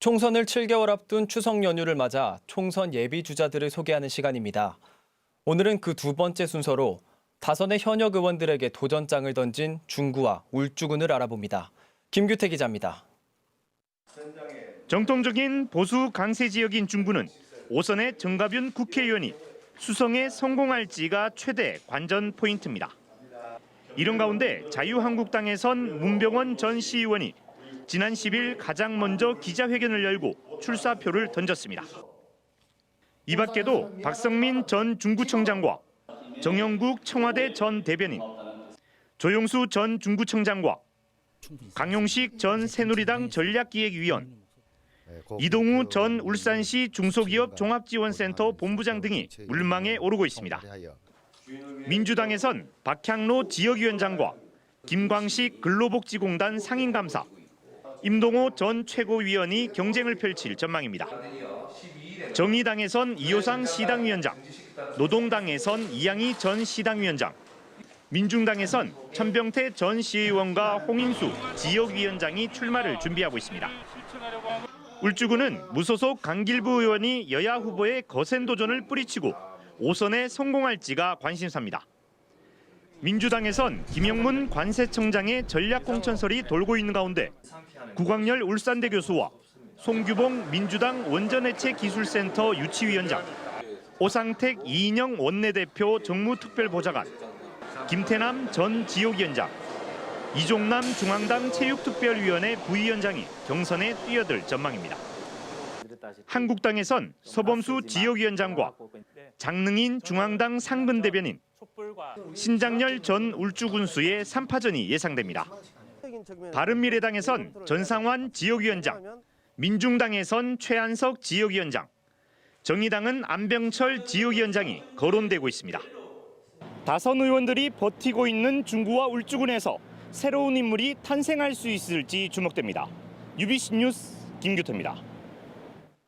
총선을 7개월 앞둔 추석 연휴를 맞아 총선 예비 주자들을 소개하는 시간입니다. 오늘은 그 두 번째 순서로 다선의 현역 의원들에게 도전장을 던진 중구와 울주군을 알아봅니다. 김규태 기자입니다. 정통적인 보수 강세 지역인 중구는 오선의 정가윤 국회의원이 수성에 성공할지가 최대 관전 포인트입니다. 이런 가운데 자유한국당에선 문병원 전 시의원이 지난 10일 가장 먼저 기자회견을 열고 출사표를 던졌습니다. 이 밖에도 박성민 전 중구청장과 정영국 청와대 전 대변인, 조용수 전 중구청장과 강용식 전 새누리당 전략기획위원, 이동우 전 울산시 중소기업 종합지원센터 본부장 등이 물망에 오르고 있습니다. 민주당에선 박향로 지역위원장과 김광식 근로복지공단 상임감사, 임동호 전 최고위원이 경쟁을 펼칠 전망입니다. 정의당에선 이호상 시당위원장, 노동당에선 이양희 전 시당위원장, 민중당에선 천병태 전 시의원과 홍인수 지역위원장이 출마를 준비하고 있습니다. 울주군은 무소속 강길부 의원이 여야 후보의 거센 도전을 뿌리치고 5선에 성공할지가 관심사입니다. 민주당에선 김영문 관세청장의 전략공천설이 돌고 있는 가운데 구광열 울산대 교수와 송규봉 민주당 원전해체 기술센터 유치위원장, 오상택 이인영 원내대표 정무특별보좌관, 김태남 전 지역위원장, 이종남 중앙당 체육특별위원회 부위원장이 경선에 뛰어들 전망입니다. 한국당에선 서범수 지역위원장과 장능인 중앙당 상근 대변인, 신장열 전 울주군수의 3파전이 예상됩니다. 바른미래당에선 전상환 지역위원장, 민중당에선 최한석 지역위원장, 정의당은 안병철 지역위원장이 거론되고 있습니다. 다선 의원들이 버티고 있는 중구와 울주군에서 새로운 인물이 탄생할 수 있을지 주목됩니다. UBC 뉴스 김규태입니다.